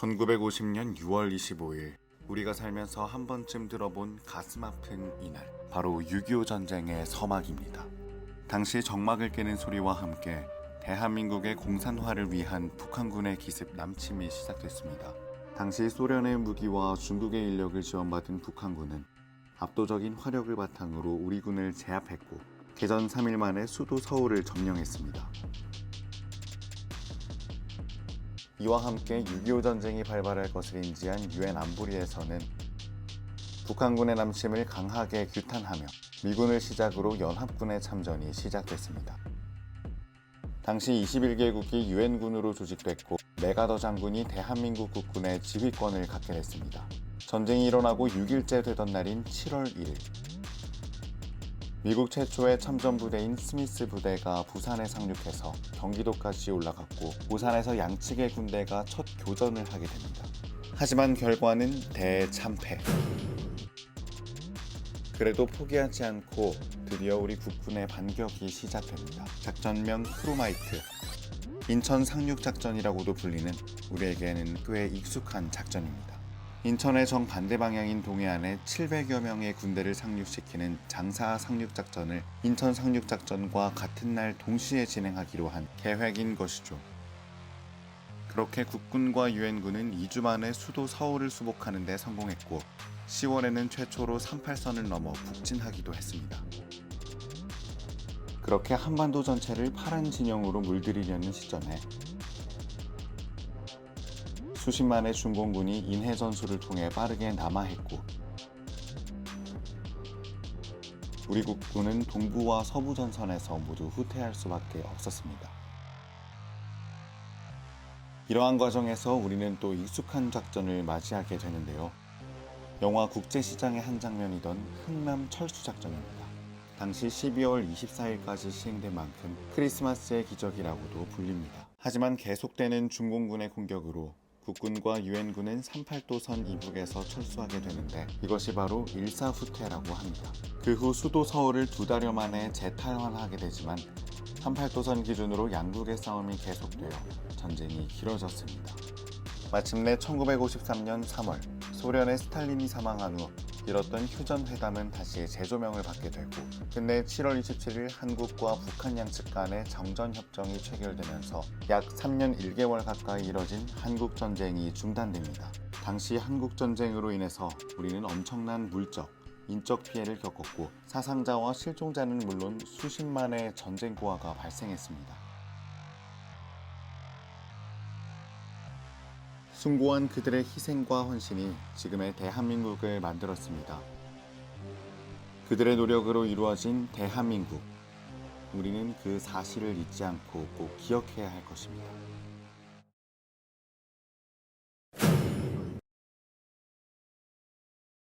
1950년 6월 25일 우리가 살면서 한 번쯤 들어본 가슴 아픈 이날 바로 6.25 전쟁의 서막입니다. 당시 정막을 깨는 소리와 함께 대한민국의 공산화를 위한 북한군의 기습 남침이 시작됐습니다. 당시 소련의 무기와 중국의 인력을 지원받은 북한군은 압도적인 화력을 바탕으로 우리 군을 제압했고 개전 3일 만에 수도 서울을 점령했습니다. 이와 함께 6.25 전쟁이 발발할 것을 인지한 유엔 안보리에서는 북한군의 남침을 강하게 규탄하며 미군을 시작으로 연합군의 참전이 시작됐습니다. 당시 21개국이 유엔군으로 조직됐고 메가더 장군이 대한민국 국군의 지휘권을 갖게 됐습니다. 전쟁이 일어나고 6일째 되던 날인 7월 1일 미국 최초의 참전 부대인 스미스 부대가 부산에 상륙해서 경기도까지 올라갔고 부산에서 양측의 군대가 첫 교전을 하게 됩니다. 하지만 결과는 대참패. 그래도 포기하지 않고 드디어 우리 국군의 반격이 시작됩니다. 작전명 크로마이트. 인천 상륙 작전이라고도 불리는 우리에게는 꽤 익숙한 작전입니다. 인천의 정반대 방향인 동해안에 700여 명의 군대를 상륙시키는 장사 상륙 작전을 인천 상륙 작전과 같은 날 동시에 진행하기로 한 계획인 것이죠. 그렇게 국군과 유엔군은 2주 만에 수도 서울을 수복하는 데 성공했고 10월에는 최초로 38선을 넘어 북진하기도 했습니다. 그렇게 한반도 전체를 파란 진영으로 물들이려는 시점에 수십만의 중공군이 인해 전술을 통해 빠르게 남하했고 우리 국군은 동부와 서부 전선에서 모두 후퇴할 수밖에 없었습니다. 이러한 과정에서 우리는 또 익숙한 작전을 맞이하게 되는데요. 영화 국제시장의 한 장면이던 흥남 철수 작전입니다. 당시 12월 24일까지 시행된 만큼 크리스마스의 기적이라고도 불립니다. 하지만 계속되는 중공군의 공격으로 국군과 유엔군은 38도선 이북에서 철수하게 되는데 이것이 바로 일사후퇴라고 합니다. 그 후 수도 서울을 두 달여 만에 재탈환하게 되지만 38도선 기준으로 양국의 싸움이 계속되어 전쟁이 길어졌습니다. 마침내 1953년 3월 소련의 스탈린이 사망한 후 이뤘던 휴전 회담은 다시 재조명을 받게 되고 끝내 7월 27일 한국과 북한 양측 간의 정전 협정이 체결되면서 약 3년 1개월 가까이 이뤄진 한국 전쟁이 중단됩니다. 당시 한국 전쟁으로 인해서 우리는 엄청난 물적, 인적 피해를 겪었고 사상자와 실종자는 물론 수십만의 전쟁 고아가 발생했습니다. 숭고한 그들의 희생과 헌신이 지금의 대한민국을 만들었습니다. 그들의 노력으로 이루어진 대한민국. 우리는 그 사실을 잊지 않고 꼭 기억해야 할 것입니다.